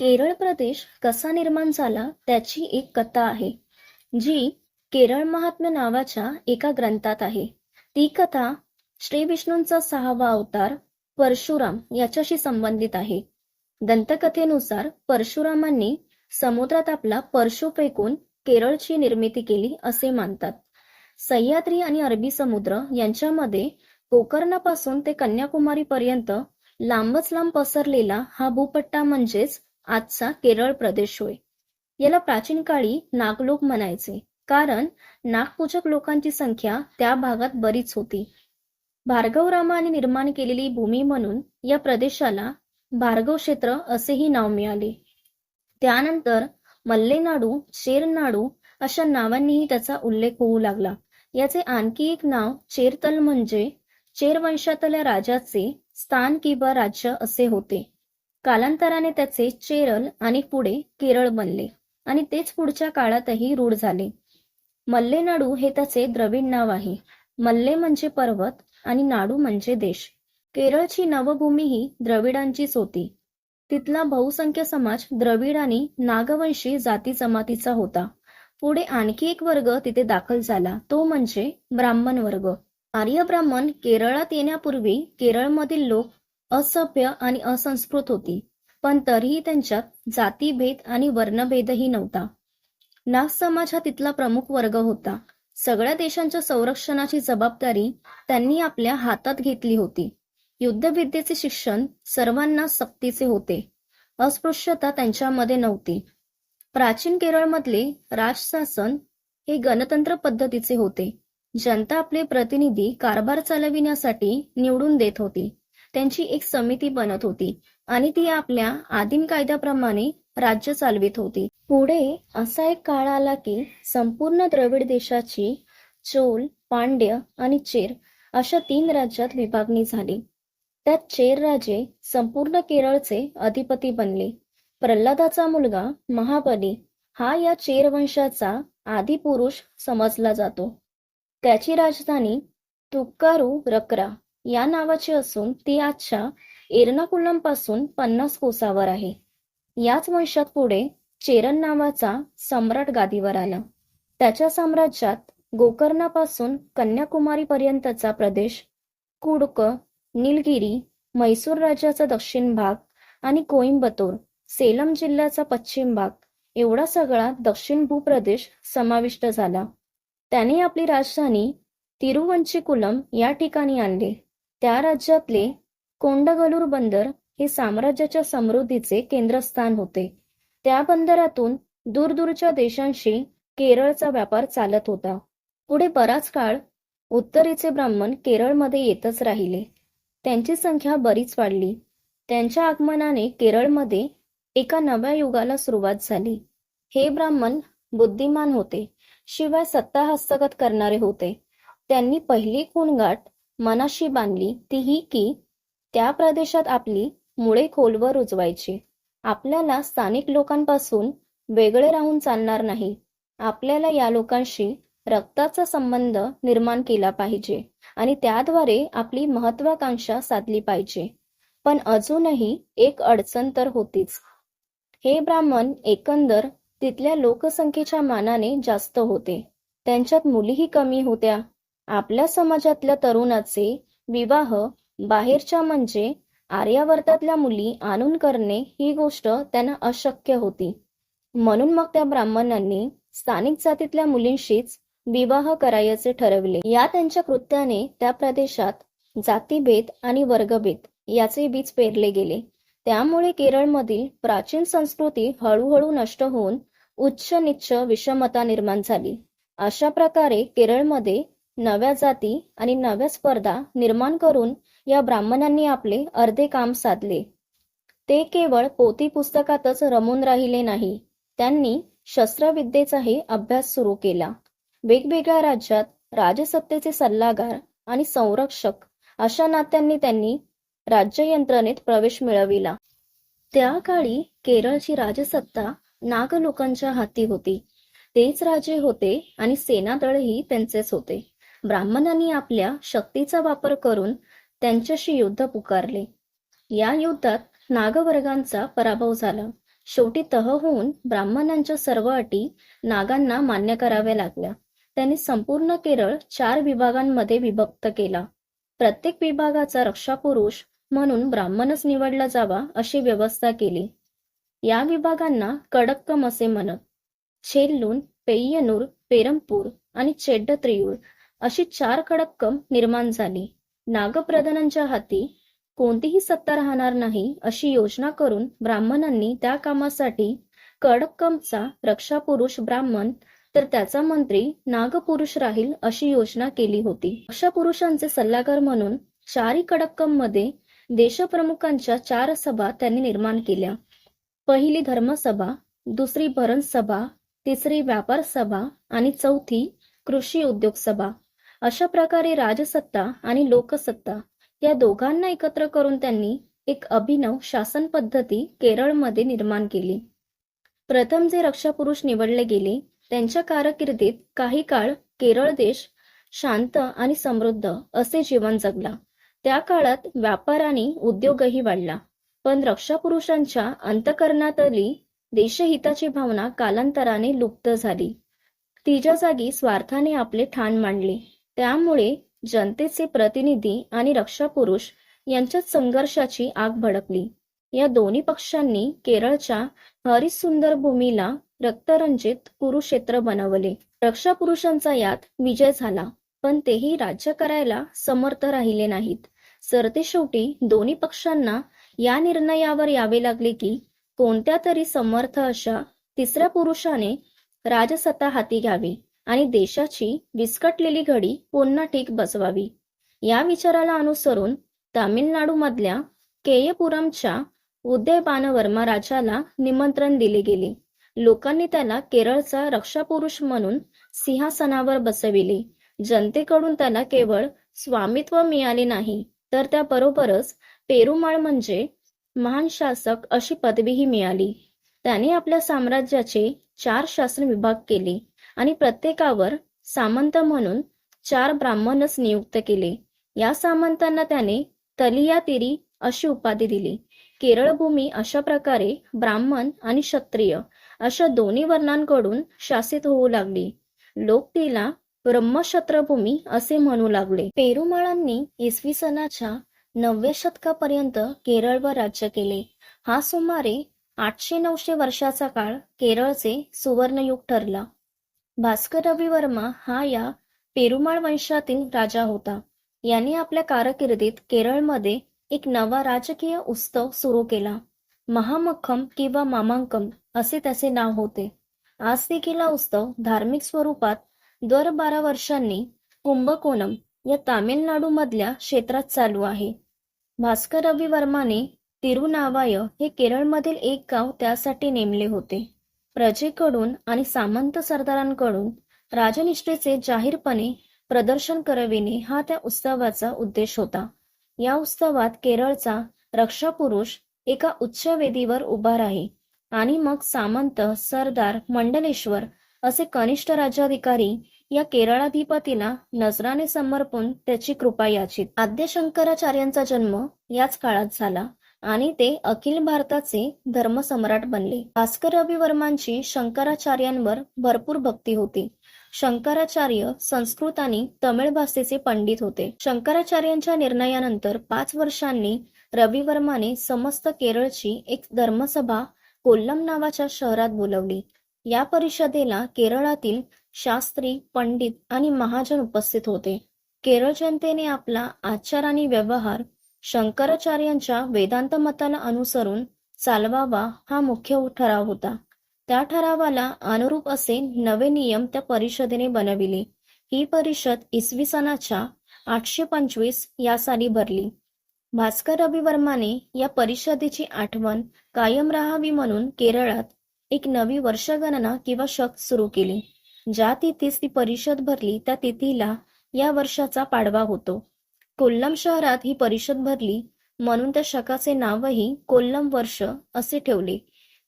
केरळ प्रदेश कसा निर्माण झाला त्याची एक कथा आहे जी केरळ महात्म्य नावाच्या एका ग्रंथात आहे. ती कथा श्री विष्णूंचा सहावा अवतार परशुराम याच्याशी संबंधित आहे. दंतकथेनुसार परशुरामांनी समुद्रात आपला परशु फेकून केरळची निर्मिती केली असे मानतात. सह्याद्री आणि अरबी समुद्र यांच्यामध्ये गोकर्णापासून ते कन्याकुमारी पर्यंत लांबच लांब पसरलेला हा भूपट्टा म्हणजेच आजचा केरळ प्रदेश होय. याला प्राचीन काळी नागलोक म्हणायचे. कारण नागपूजक लोकांची संख्या त्या भागात बरीच होती. भार्गवरामाने निर्माण केलेली भूमी म्हणून या प्रदेशाला भार्गव क्षेत्र असेही नाव मिळाले. त्यानंतर मल्लेनाडू शेरनाडू अशा नावांनीही त्याचा उल्लेख होऊ लागला. याचे आणखी एक नाव चेरतल म्हणजे चेर वंशातल्या राजाचे स्थान किंवा राज्य असे होते. कालांतराने त्याचे चेरल आणि पुढे केरळ बनले आणि तेच पुढच्या काळातही रूढ झाले. मल्लेनाडू हे त्याचे द्रविड नाव आहे. मल्ले म्हणजे पर्वत आणि नाडू म्हणजे देश. केरळची नवभूमी ही द्रविडांचीच होती. तिथला बहुसंख्य समाज द्रविड आणि नागवंशी जाती जमातीचा होता. पुढे आणखी एक वर्ग तिथे दाखल झाला तो म्हणजे ब्राह्मण वर्ग. आर्य ब्राह्मण केरळात येण्यापूर्वी केरळमधील लोक असभ्य आणि असंस्कृत होती. पण तरीही त्यांच्यात जातीभेद आणि वर्णभेदही नव्हता. नाग समाज हा तिथला प्रमुख वर्ग होता. सगळ्या देशांच्या संरक्षणाची जबाबदारी त्यांनी आपल्या हातात घेतली होती. युद्धविद्येचे शिक्षण सर्वांना सक्तीचे होते. अस्पृश्यता त्यांच्यामध्ये नव्हती. प्राचीन केरळमधले राजशासन हे गणतंत्र पद्धतीचे होते. जनता आपले प्रतिनिधी कारभार चालविण्यासाठी निवडून देत होती. त्यांची एक समिती बनत होती आणि ती आपल्या आदिम कायद्याप्रमाणे राज्य चालवित होती. पुढे असा एक काळ आला की संपूर्ण द्रविड देशाची चोल पांड्य आणि चेर अशा तीन राज्यात विभागणी झाली. त्यात चेर राजे संपूर्ण केरळचे अधिपती बनले. प्रल्हादाचा मुलगा महाबली हा या चेर वंशाचा आदिपुरुष समजला जातो. त्याची राजधानी तुक्कारू रकरा या नावाची असून ती आजच्या एर्नाकुलमपासून पन्नास कोसावर आहे. याच वंशात पुढे चेरन नावाचा सम्राट गादीवर आला. त्याच्या साम्राज्यात गोकर्णापासून कन्याकुमारी पर्यंतचा प्रदेश कुडक निलगिरी म्हैसूर राज्याचा दक्षिण भाग आणि कोइंबतूर सेलम जिल्ह्याचा पश्चिम भाग एवढा सगळा दक्षिण भूप्रदेश समाविष्ट झाला. त्याने आपली राजधानी तिरुवंचिकुलम या ठिकाणी आणले. त्या राज्यातले कोंडगलूर बंदर हे साम्राज्याच्या समृद्धीचे केंद्रस्थान होते. त्या बंदरातून दूरदूरच्या देशांशी केरळचा व्यापार चालत होता. पुढे बराच काळ उत्तरेचे ब्राह्मण केरळमध्ये येतच राहिले. त्यांची संख्या बरीच वाढली. त्यांच्या आगमनाने केरळमध्ये एका नव्या युगाला सुरुवात झाली. हे ब्राह्मण बुद्धिमान होते. शिवाय सत्ता हस्तगत करणारे होते. त्यांनी पहिली खूणगाठ मनाशी बांधली ती ही की त्या प्रदेशात आपली मुळे खोलवर रुजवायची आपल्याला स्थानिक लोकांपासून वेगळे राहून चालणार नाही. आपल्याला या लोकांशी रक्ताचा संबंध निर्माण केला पाहिजे आणि त्याद्वारे आपली महत्वाकांक्षा साधली पाहिजे. पण अजूनही एक अडचण तर होतीच. हे ब्राह्मण एकंदर तिथल्या लोकसंख्येच्या मानाने जास्त होते. त्यांच्यात मुलीही कमी होत्या. आपल्या समाजातल्या तरुणाचे विवाह बाहेरच्या म्हणजे आर्यावर्तातल्या मुली आणून करणे ही गोष्ट त्यांना अशक्य होती. म्हणून मग त्या ब्राह्मणांनी स्थानिक जातीतल्या मुलींशीच विवाह करायचे ठरवले. या त्यांच्या कृत्याने त्या प्रदेशात जातीभेद आणि वर्गभेद याचे बीज पेरले गेले. त्यामुळे केरळमधील प्राचीन संस्कृती हळूहळू नष्ट होऊन उच्च निच्च विषमता निर्माण झाली. अशा प्रकारे केरळमध्ये नव्या जाती आणि नव्या स्पर्धा निर्माण करून या ब्राह्मणांनी आपले अर्धे काम साधले. ते केवळ पोथी पुस्तकातच रमून राहिले नाही. त्यांनी शस्त्रविद्येचाही अभ्यास सुरू केला. वेगवेगळ्या राज्यात राजसत्तेचे सल्लागार आणि संरक्षक अशा नात्यांनी त्यांनी राज्य यंत्रणेत प्रवेश मिळविला. त्या काळी केरळची राजसत्ता नाग लोकांच्या हाती होती. तेच राजे होते आणि सेनादळही त्यांचेच होते. ब्राह्मणांनी आपल्या शक्तीचा वापर करून त्यांच्याशी युद्ध पुकारले. या युद्धात नागवर्गांचा पराभव झाला. शेवटी तह होऊन ब्राह्मणांच्या सर्व अटी नागांना मान्य कराव्या लागल्या. त्यांनी संपूर्ण केरळ चार विभागांमध्ये विभक्त केला. प्रत्येक विभागाचा रक्षापुरुष म्हणून ब्राह्मणच निवडला जावा अशी व्यवस्था केली. या विभागांना कडक्कम असे म्हणत छेल्लून पेय्यनूर पेरमपूर आणि चेड्डत्रियूर अशी चार कडक्कम निर्माण झाली. नागप्रधानांच्या हाती कोणतीही सत्ता राहणार नाही अशी योजना करून ब्राह्मणांनी त्या कामासाठी कडक्कमचा रक्षापुरुष ब्राह्मण तर त्याचा मंत्री नागपुरुष राहील अशी योजना केली होती. रक्षापुरुषांचे सल्लागार म्हणून चारी कडक्कममध्ये देशप्रमुखांच्या चार सभा त्यांनी निर्माण केल्या. पहिली धर्मसभा दुसरी भरण सभा तिसरी व्यापार सभा आणि चौथी कृषी उद्योग सभा अशा प्रकारे राजसत्ता आणि लोकसत्ता या दोघांना एकत्र करून त्यांनी एक अभिनव शासन पद्धती केरळमध्ये निर्माण केली. प्रथम जे रक्षापुरुष निवडले गेले त्यांच्या कारकिर्दीत काही काळ केरळ देश शांत आणि समृद्ध असे जीवन जगला. त्या काळात व्यापार आणि उद्योगही वाढला. पण रक्षापुरुषांच्या अंतकरणातली देशहिताची भावना कालांतराने लुप्त झाली. तिच्या जागी स्वार्थाने आपले ठाण मांडले. त्यामुळे जनतेचे प्रतिनिधी आणि रक्षापुरुष यांच्यात संघर्षाची आग भडकली. या दोन्ही पक्षांनी केरळच्या हरिसुंदर भूमीला रक्तरंजित कुरुक्षेत्र बनवले. रक्षापुरुषांचा यात विजय झाला पण तेही राज्य करायला समर्थ राहिले नाहीत. सरतेशेवटी दोन्ही पक्षांना या निर्णयावर यावे लागले की कोणत्या तरी समर्थ अशा तिसऱ्या पुरुषाने राजसत्ता हाती घ्यावी. आणि देशाची विस्कटलेली घडी पुन्हा ठीक बसवावी. या विचाराला अनुसरून तामिळनाडूमधल्या केयपुरमच्या उदयबानवर्मा राजाला निमंत्रण दिले गेले. लोकांनी त्याला केरळचा रक्षापुरुष म्हणून सिंहासनावर बसविले. जनतेकडून त्याला केवळ स्वामित्व मिळाले नाही तर त्याबरोबरच पेरुमाळ म्हणजे महान शासक अशी पदवीही मिळाली. त्याने आपल्या साम्राज्याचे चार शासन विभाग केले. आणि प्रत्येकावर सामंत म्हणून चार ब्राह्मणच नियुक्त केले. या सामंतांना त्याने तलिया तिरी अशी उपाधी दिली. केरळ भूमी अशा प्रकारे ब्राह्मण आणि क्षत्रिय अशा दोन्ही वर्णांकडून शासित होऊ लागली. लोक तिला ब्रह्मक्षत्रभूमी असे म्हणू लागले. पेरुमाळांनी इसवी सनाच्या नवव्या शतकापर्यंत केरळवर राज्य केले. हा सुमारे आठशे नऊशे वर्षाचा काळ केरळचे सुवर्णयुग ठरला. भास्कर रवी वर्मा हा या पेरुमाळ वंशातील राजा होता. यांनी आपल्या कारकिर्दीत केरळमध्ये एक नवा राजकीय उत्सव सुरू केला. महामक्खम किंवा मामांकम असे त्याचे नाव होते. आज देखील हा उत्सव धार्मिक स्वरूपात दर बारा वर्षांनी कुंभकोणम या तामिळनाडूमधल्या क्षेत्रात चालू आहे. भास्कर रवी वर्माने तिरुनावाय हे केरळमधील एक गाव त्यासाठी नेमले होते. प्रजेकडून आणि सामंत सरदारांकडून राजनिष्ठेचे जाहीरपणे प्रदर्शन करविणे हा त्या उत्सवाचा उद्देश होता. या उत्सवात केरळचा रक्षापुरुष एका उच्च वेदीवर उभा राही आणि मग सामंत सरदार मंडलेश्वर असे कनिष्ठ राज्याधिकारी या केरळाधिपतीला नजराने समर्पून त्याची कृपा याचित आद्य शंकराचार्यांचा जन्म याच काळात झाला. आणि ते अखिल भारताचे धर्मसम्राट बनले. भास्कर रविवर्मांची शंकराचार्यांवर भरपूर भक्ती होती. शंकराचार्य संस्कृत आणि तमिळ भाषेचे पंडित होते. शंकराचार्यांच्या निर्णयानंतर पाच वर्षांनी रविवर्माने समस्त केरळची एक धर्मसभा कोल्लम नावाच्या शहरात बोलवली. या परिषदेला केरळातील शास्त्री पंडित आणि महाजन उपस्थित होते. केरळ जनतेने आपला आचार आणि व्यवहार शंकराचार्यांच्या वेदांत मताला अनुसरून चालवावा हा मुख्य ठराव होता. त्या ठरावाला अनुरूप असे नवे नियम त्या परिषदेने बनविले. ही परिषद इसवी सनाच्या आठशे पंचवीस या साली भरली. भास्कर रवी वर्माने या परिषदेची आठवण कायम राहावी म्हणून केरळात एक नवी वर्षगणना किंवा शक सुरू केली. ज्या तिथीस ती परिषद भरली त्या तिथीला या वर्षाचा पाडवा होतो. कोल्लम शहरात ही परिषद भरली म्हणून त्या शकाचे नावही कोल्लम वर्ष असे ठेवले.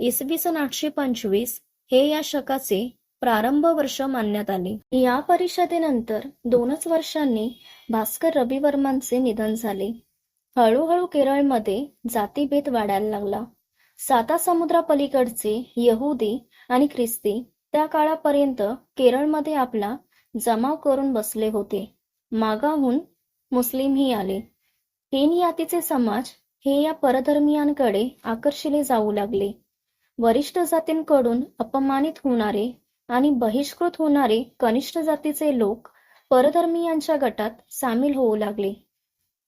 इसवी सन आठशे पंचवीस हे या शकाचे प्रारंभ वर्ष मानण्यात आले. या परिषदेनंतर दोनच वर्षांनी भास्कर रविवर्मांचे निधन झाले. हळूहळू केरळमध्ये जातीभेद वाढायला लागला. साता समुद्रापलीकडचे यहुदी आणि ख्रिस्ती त्या काळापर्यंत केरळमध्ये आपला जमाव करून बसले होते. मागाहून मुस्लिमही आले. तीन यातीचे समाज हे या परधर्मियांकडे आकर्षिले जाऊ लागले. वरिष्ठ जातींकडून अपमानित होणारे आणि बहिष्कृत होणारे कनिष्ठ जातीचे लोक परधर्मियांच्या गटात सामील होऊ लागले.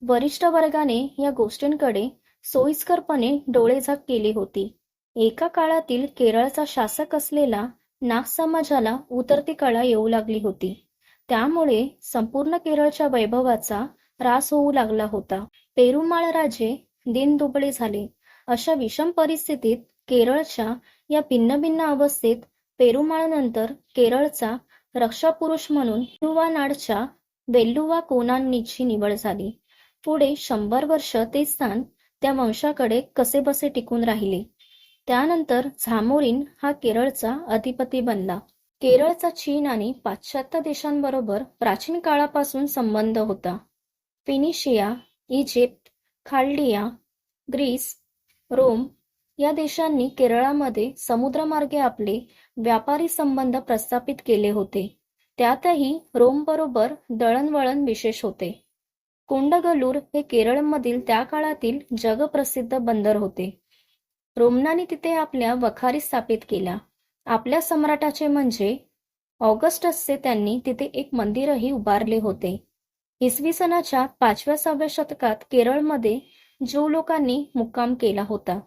वरिष्ठ वर्गाने या गोष्टींकडे सोयीस्करपणे डोळेझाक केली होती. एका काळातील केरळचा शासक असलेला नाग समाजाला उतरती कळा येऊ लागली होती. त्यामुळे संपूर्ण केरळच्या वैभवाचा रास होऊ लागला होता. पेरुमाळ राजे दिनदुबळे झाले. अशा विषम परिस्थितीत केरळच्या या भिन्न भिन्न अवस्थेत पेरुमाळनंतर केरळचा रक्षापुरुष म्हणून वेल्लुवानाडच्या वेल्लुवा कोनान्नीची निवड झाली? पुढे शंभर वर्ष ते स्थान त्या वंशाकडे कसेबसे टिकून राहिले? त्यानंतर झामोरीन हा केरळचा अधिपती बनला. केरळचा चीन आणि पाश्चात्य देशांबरोबर प्राचीन काळापासून संबंध होता. Phoenicia Egypt Chaldea Greece Rome या देशांनी केरळामध्ये समुद्रमार्गे आपले व्यापारी संबंध प्रस्थापित केले होते. त्यातही रोमबरोबर दळणवळण विशेष होते. कुंडगलूर हे केरळमधील त्या काळातील जगप्रसिद्ध बंदर होते. रोमनांनी तिथे आपल्या वखारी स्थापित केल्या. आपल्या सम्राटाचे म्हणजे ऑगस्टसचे त्यांनी तिथे एक मंदिरही उभारले होते. इसवी सनाच्या पाचव्या सहाव्या शतकात केरळमध्ये जो लोकांनी मुक्काम केला होता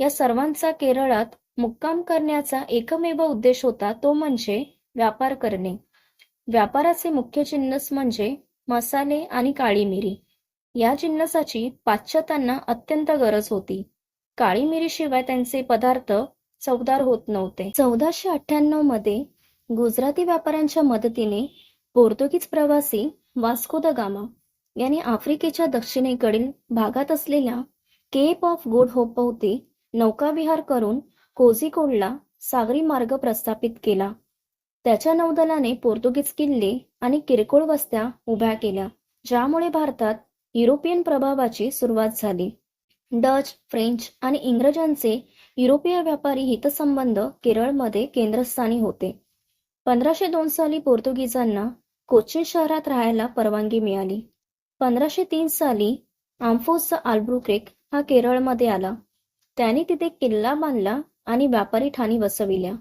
या सर्वांचा केरळात मुक्काम करण्याचा एकमेव उद्देश होता तो म्हणजे व्यापार करणे. व्यापाराचे मुख्य जिन्नस म्हणजे मसाले आणि काळी मिरी या जिन्नसाची पाश्चात्यांना अत्यंत गरज होती. काळी मिरीशिवाय त्यांचे पदार्थ चवदार होत नव्हते. चौदाशे अठ्ठ्याण्णवमध्ये गुजराती व्यापाऱ्यांच्या मदतीने पोर्तुगीज प्रवासी वास्को द गामा यांनी आफ्रिकेच्या दक्षिणेकडील भागात असलेल्या केप ऑफ गुड होपभोवती नौकाविहार करून कोझिकोडला सागरी मार्ग प्रस्थापित केला. त्याच्या नौदलाने पोर्तुगीज किल्ले आणि किरकोळ वस्त्या उभ्या केल्या ज्यामुळे भारतात युरोपियन प्रभावाची सुरुवात झाली. डच फ्रेंच आणि इंग्रजांचे युरोपीय व्यापारी हितसंबंध केरळमध्ये केंद्रस्थानी होते. पंधराशे दोन साली पोर्तुगीजांना कोचीन शहरात राहायला परवानगी मिळाली. पंधराशे तीन साली आम्फोसचा आल्ब्रुक्रेक हा केरळमध्ये आला. त्याने तिथे किल्ला बांधला आणि व्यापारी ठाणी बसविल्या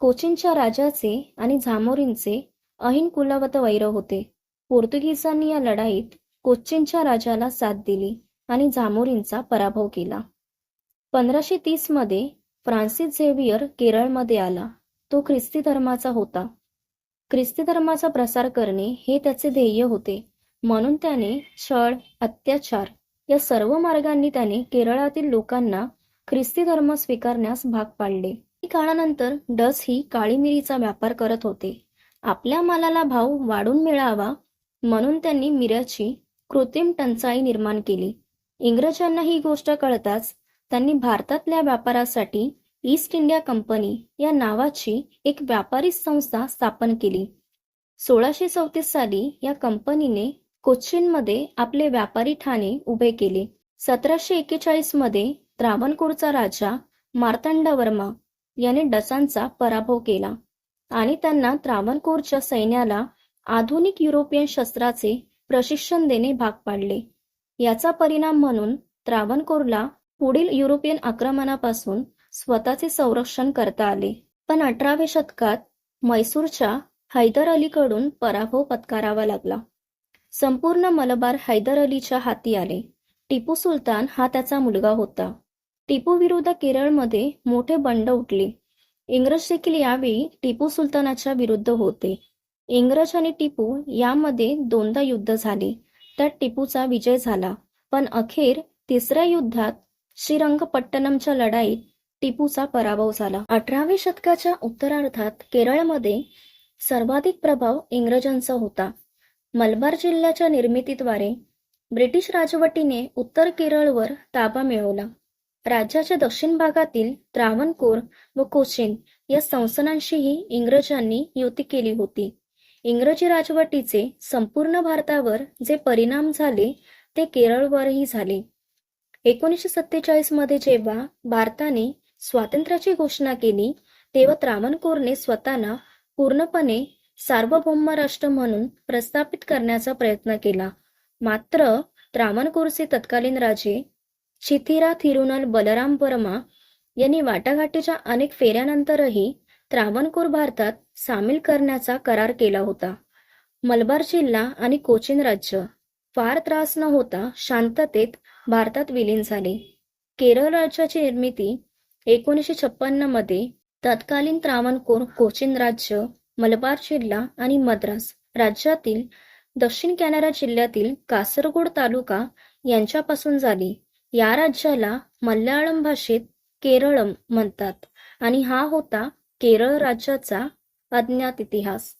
कोचीनच्या राजाचे आणि झामोरींचे अहिन कुलावत वैर होते. पोर्तुगीजांनी या लढाईत कोचीनच्या राजाला साथ दिली आणि झामोरींचा पराभव केला. पंधराशे तीसमध्ये फ्रान्सिस झेवियर केरळमध्ये आला. तो ख्रिस्ती धर्माचा होता. ख्रिस्ती धर्माचा प्रसार करणे हे त्याचे ध्येय होते. म्हणून त्याने छळ अत्याचार या सर्व मार्गांनी त्याने केरळातील लोकांना ख्रिस्ती धर्म स्वीकारण्यास भाग पाडले. काळानंतर डस ही काळी मिरीचा व्यापार करत होते. आपल्या मालाला भाव वाढून मिळावा म्हणून त्यांनी मिऱ्याची कृत्रिम टंचाई निर्माण केली. इंग्रजांना ही गोष्ट कळताच त्यांनी भारतातल्या व्यापारासाठी ईस्ट इंडिया कंपनी या नावाची एक व्यापारी संस्था स्थापन केली. सोळाशे चौतीस साली या कंपनीने कोच्चिनमध्ये आपले व्यापारी ठाणे उभे केले. सतराशे एक्केचाळीसमध्ये त्रावणकोरचा राजा मार्तंडवर्मा याने डचांचा पराभव केला आणि त्यांना त्रावणकोरच्या सैन्याला आधुनिक युरोपियन शस्त्राचे प्रशिक्षण देणे भाग पाडले. याचा परिणाम म्हणून त्रावणकोरला पुढील युरोपियन आक्रमणापासून स्वतःचे संरक्षण करता आले. पण अठराव्या शतकात मैसूरच्या हैदर अलीकडून पराभव पत्करावा लागला. संपूर्ण मलबार हैदर अलीच्या हाती आले. टिपू सुलतान हा त्याचा मुलगा होता. टिपू विरुद्ध केरळमध्ये मोठे बंड उठले. इंग्रज देखील यावेळी टिपू सुलतानाच्या विरुद्ध होते. इंग्रज आणि टिपू यामध्ये दोनदा युद्ध झाले. त्यात टिपूचा विजय झाला. पण अखेर तिसऱ्या युद्धात श्रीरंगपट्टणमच्या लढाईत टिपूचा पराभव झाला. अठराव्या शतकाच्या उत्तरार्धात केरळमध्ये सर्वाधिक प्रभाव इंग्रजांचा होता. मलबार जिल्ह्याच्या निर्मितीद्वारे ब्रिटिश राजवटीने उत्तर केरळवर ताबा मिळवला. राज्याच्या दक्षिण भागातील त्रावणकोर व कोचिन या संस्थानांशीही इंग्रजांनी युती केली होती. इंग्रजी राजवटीचे संपूर्ण भारतावर जे परिणाम झाले ते केरळवरही झाले. एकोणीसशे सत्तेचाळीसमध्ये जेव्हा भारताने स्वातंत्र्याची घोषणा केली तेव्हा त्रावणकोरने स्वतःला पूर्णपणे सार्वभौम राष्ट्र म्हणून प्रस्थापित करण्याचा प्रयत्न केला. मात्र त्रावणकोरचे तत्कालीन राजे चिथिरा थिरुनल बलराम वर्मा यांनी वाटाघाटीच्या अनेक फेऱ्यानंतरही त्रावणकोर भारतात सामील करण्याचा करार केला होता. मलबार जिल्हा आणि कोचीन राज्य फार त्रास न होता शांततेत भारतात विलीन झाले. केरळ राज्याची निर्मिती एकोणीसशे छप्पन्नमध्ये तत्कालीन त्रावणकोर कोचीन राज्य मलबार जिल्हा आणि मद्रास राज्यातील दक्षिण कॅनरा जिल्ह्यातील कासरगोड तालुका यांच्यापासून झाली. या राज्याला मल्याळम भाषेत केरळम म्हणतात आणि हा होता केरळ राज्याचा अज्ञात इतिहास.